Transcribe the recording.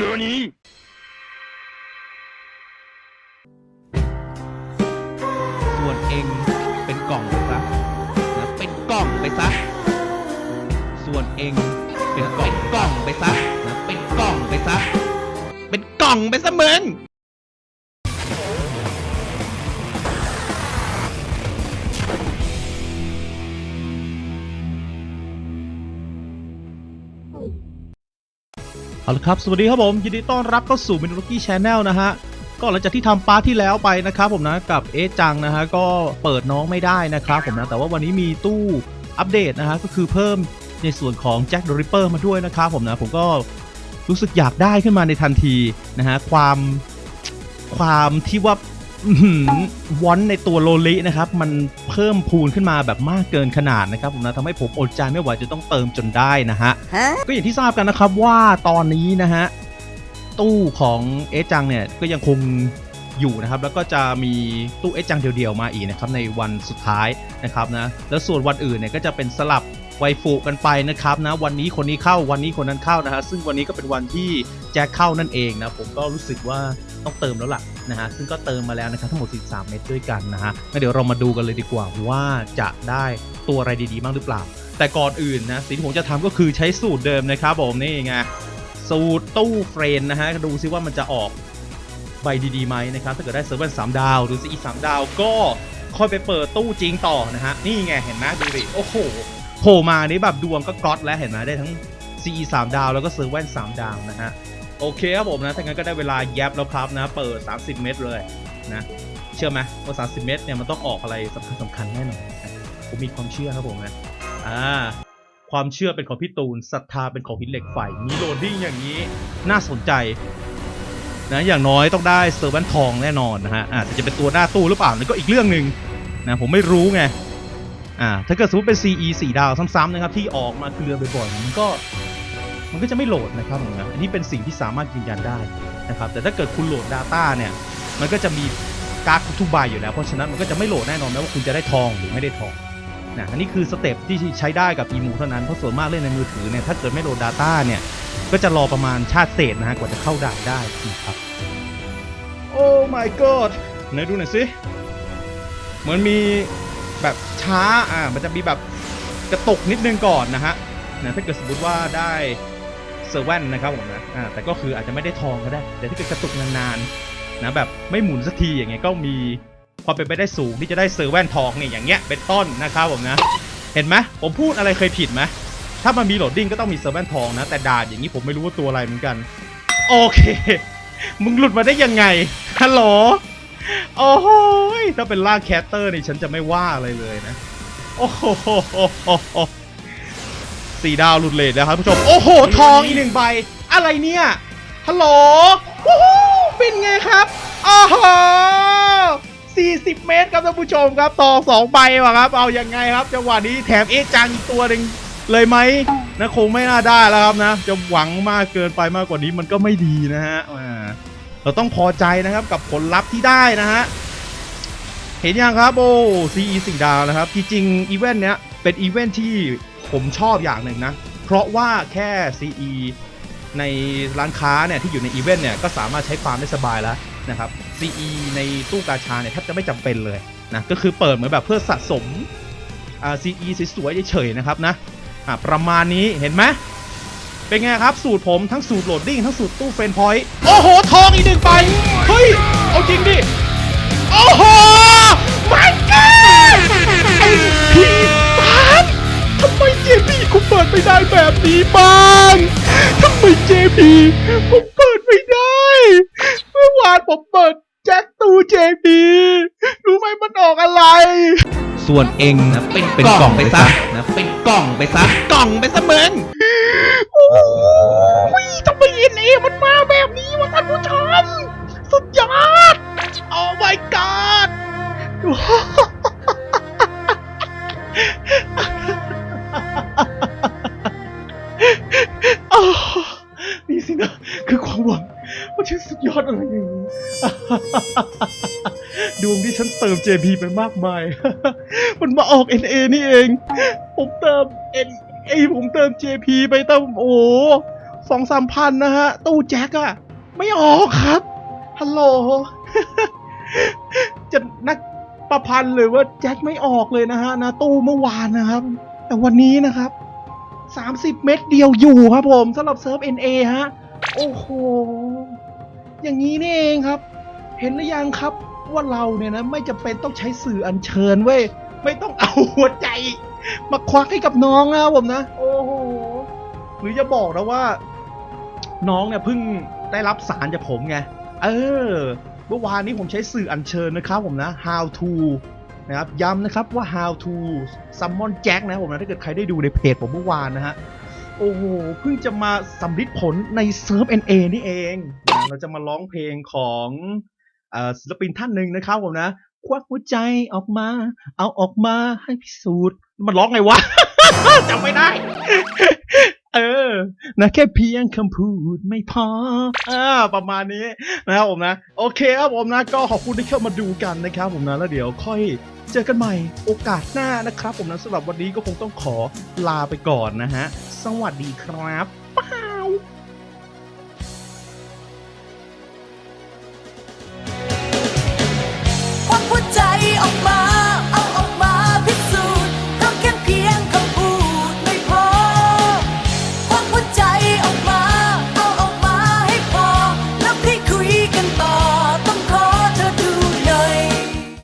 何ส่วนเองเป็นกล่องไปซะนะเป็นกล่องไปซะ ส่วนเองเป็นกล่องกล่องไปซะนะเป็นกล่องไปซะ เป็นกล่องไปซะมึง เอาละครับ สวัสดีครับผม ยินดีต้อนรับเข้าสู่มินูรุกี้ชาแนลนะฮะ ก็หลังจากที่ทำปาร์ทที่แล้วไปนะครับผมนะกับเอจังนะฮะ ก็เปิดน้องไม่ได้นะครับผมนะ แต่ว่าวันนี้มีตู้อัปเดตนะฮะ ก็คือเพิ่มในส่วนของแจ็คเดอะริปเปอร์มาด้วยนะครับผมนะ ผมก็รู้สึกอยากได้ขึ้นมาในทันทีนะฮะ ความความที่ว่า วอนในตัวโลลินะครับ มันเพิ่มพูนขึ้นมาแบบมากเกินขนาดนะครับผมนะทำให้ผมอดใจไม่ไหวจะต้องเติมจนได้นะฮะก็อย่างที่ทราบกันนะครับว่าตอนนี้นะฮะ ตู้ของเอะจังเนี่ยก็ยังคงอยู่นะครับ แล้วก็จะมีตู้เอะจังเดียวๆมาอีกนะครับในวันสุดท้ายนะครับนะแล้วส่วนวันอื่นเนี่ยก็จะเป็นสลับไวฟูกันไปนะครับนะวันนี้คนนี้เข้าวันนี้คนนั้นเข้านะฮะซึ่งวันนี้ก็เป็นวันที่แจ็คเข้านั่นเองนะผมก็รู้สึกว่า ต้องเติมแล้วล่ะนะฮะซึ่งก็เติมมาแล้วนะครับทั้งหมด 13 เม็ดด้วยกันนะฮะงั้นเดี๋ยวเรามาดูกันเลยดีกว่าว่าจะได้ตัวอะไรดีๆบ้างหรือเปล่า แต่ก่อนอื่นนะสิ่งที่ผมจะทำก็คือใช้สูตรเดิมนะครับผมนี่ไงสูตรตู้เฟรนนะฮะดูซิว่ามันจะออกใบดีๆไหมนะครับถ้าเกิดได้เซอร์ฟเวอร์สามดาวหรือซีสามดาวก็ค่อยไปเปิดตู้จริงต่อนะฮะนี่ไงเห็นไหมดูดิโอ้โหโผล่มานี่แบบดวงก็ก๊อตแล้วเห็นไหมได้ทั้ง CE 3 ดาวแล้วก็เซอร์เวน3ดาวนะฮะ โอเคครับผมนะถ้างั้นก็ได้เวลาแยบแล้วครับนะ เปิด 30 เมตรเลยนะ เชื่อไหมว่า 30 เมตรเนี่ยมันต้องออกอะไรสำคัญสำคัญแน่นอนผมมีความเชื่อครับผมนะอ่าความเชื่อเป็นของพี่ตูนศรัทธาเป็นของหินเหล็กไฟมีโลดดิ้งอย่างนี้น่าสนใจนะอย่างน้อยต้องได้เซอร์วันทองแน่นอนนะฮะอาแต่จะเป็นตัวหน้าตู้หรือเปล่านั่ก็อีกเรื่องหนึ่งนะผมไม่รู้ไงอ่าถ้าเกิดสมมติเป็น CE 4ดาวซ้ำๆนะครับที่ออกมาเกลือบ่อยๆมันก็ มันก็จะไม่โหลดนะครับผมนะอันนี้เป็นสิ่งที่สามารถยืนยันได้นะครับ แต่ถ้าเกิดคุณโหลด Data เนี่ย มันก็จะมีการ์ดทุกใบอยู่แล้ว เพราะฉะนั้นมันก็จะไม่โหลดแน่นอนแม้ว่าคุณจะได้ทองหรือไม่ได้ทองนะอันนี้คือสเต็ปที่ใช้ได้กับอีมูเท่านั้น เพราะส่วนมากเล่นในมือถือเนี่ย ถ้าเกิดไม่โหลด Data เนี่ย ก็จะรอประมาณชาติเศษนะฮะ กว่าจะเข้าด่านได้นะครับโอ้ my god ไหนดูหน่อยสิ เหมือนมีแบบช้า อ่า มันจะมีแบบกระตุกนิดนึงก่อนนะฮะนะถ้าเกิดสมมติว่าได้ ซอร์เว่นนะครับผมนะอ่าแต่ก็คืออาจจะไม่ได้ทองก็ได้ แต่ถ้าเกิดกระตุกนานๆนะแบบไม่หมุนสักทีอย่างเงี้ยก็มีความเป็นไปได้สูงที่จะได้เซอร์แว่นทองเนี่ยอย่างเงี้ยเป็นต้นนะครับผมนะ เห็นไหมผมพูดอะไรเคยผิดไหมถ้ามันมีโหลดดิ้งก็ต้องมีเซอร์แว่นทองนะ แต่ดาดอย่างนี้ผมไม่รู้ว่าตัวอะไรเหมือนกัน โอเค มึงหลุดมาได้ยังไงฮัลโหลโอ้โหยถ้าเป็นล่างแคสเตอร์นี่ฉันจะไม่ว่าอะไรเลยนะ โอ้โห สี่ดาวหลุดเลทแล้วครับผู้ชม โอ้โห ทองอีกหนึ่งใบ อะไรเนี่ย ฮัลโหลวู้ฮู้เป็นไงครับโอ้โห40 เมตรครับท่านผู้ชมครับต่อ2ใบว่ะครับ เอายังไงครับจังหวะนี้แถมเอะจังอีกตัวหนึ่งเลยไหมนะคงไม่น่าได้แล้วครับนะ จะหวังมากเกินไปมากกว่านี้มันก็ไม่ดีนะฮะอ่าเราต้องพอใจนะครับกับผลลัพธ์ที่ได้นะฮะเห็นยังครับโอ้ CE สี่ดาวนะครับ จริงๆอีเวนต์เนี้ยเป็นอีเวนต์ที่ ผมชอบอย่างหนึ่งนะ เพราะว่าแค่ CE ในร้านค้าเนี่ยที่อยู่ในอีเวนต์เนี่ยก็สามารถใช้ฟาร์มได้สบายแล้วนะครับ CE ในตู้กาชาเนี่ยแทบจะไม่จำเป็นเลยนะก็คือเปิดเหมือนแบบเพื่อสะสมอ่า CE สวยๆเฉยๆนะครับนะอ่าประมาณนี้เห็นไหมเป็นไงครับ สูตรผมทั้งสูตรโหลดดิ้งทั้งสูตรตู้เฟรนพอยต์โอ้โห ทองอีกหนึ่งใบเฮ้ย เอาจริงดิ โอ้โห เจพีคุณเปิดไม่ได้แบบนี้บ้างทำไมเจพีผมเปิดไม่ได้ เมื่อวานผมเปิดแจ็คตูเจพีรู้ไหมมันออกอะไร ส่วนเองนะเป็นเป็นกล่องไปซะนะเป็นกล่องไปซะกล่องไปซะมึง ดวงที่ฉันเติม JP ไปมากมาย มันมาออก NA นี่เอง ผมเติม NA ผมเติม JP ไปเตั้งโอ้สองสามพันนะฮะ ตู้แจ็คอะไม่ออกครับ ฮัลโหล จะนักประพันธ์เลยว่าแจ็คไม่ออกเลยนะฮะนะตู้เมื่อวานนะครับ แต่วันนี้นะครับ30เม็ดเดียวอยู่ครับผมสำหรับเซิร์ฟ NA ฮะ โอ้โห อย่างนี้นี่เองครับ เห็นหรือยังครับว่าเราเนี่ยนะไม่จำเป็นต้องใช้สื่ออัญเชิญเว้ยไม่ต้องเอาหัวใจ มาควักให้กับน้องนะครับผมนะ โอ้โหหรือจะบอกนะว่า น้องเนี่ยเพิ่งได้รับสารจากผมไงเออเมื่อวานนี้ผมใช้สื่ออัญเชิญนะครับผมนะ how to นะครับย้ำนะครับว่า how to summon jack นะครับผมนะถ้าเกิดใครได้ดูในเพจผมเมื่อวานนะฮะโอ้โหเพิ่งจะมาสำลิดผลในเซิร์ฟ NA นี่เองนะเราจะมาร้องเพลงของเอ่อ ศิลปินท่านหนึ่งนะครับผมนะ ควักหัวใจออกมา เอาออกมาให้พิสูจน์ มันร้องไงวะจำไม่ได้ เออ นะแค่เพียงคำพูดไม่พออ่าประมาณนี้นะครับผมนะ โอเคครับผมนะ ก็ขอบคุณที่เข้ามาดูกันนะครับผมนะ แล้วเดี๋ยวค่อยเจอกันใหม่โอกาสหน้านะครับ ผมนะสำหรับวันนี้ก็คงต้องขอลาไปก่อนนะฮะ สวัสดีครับ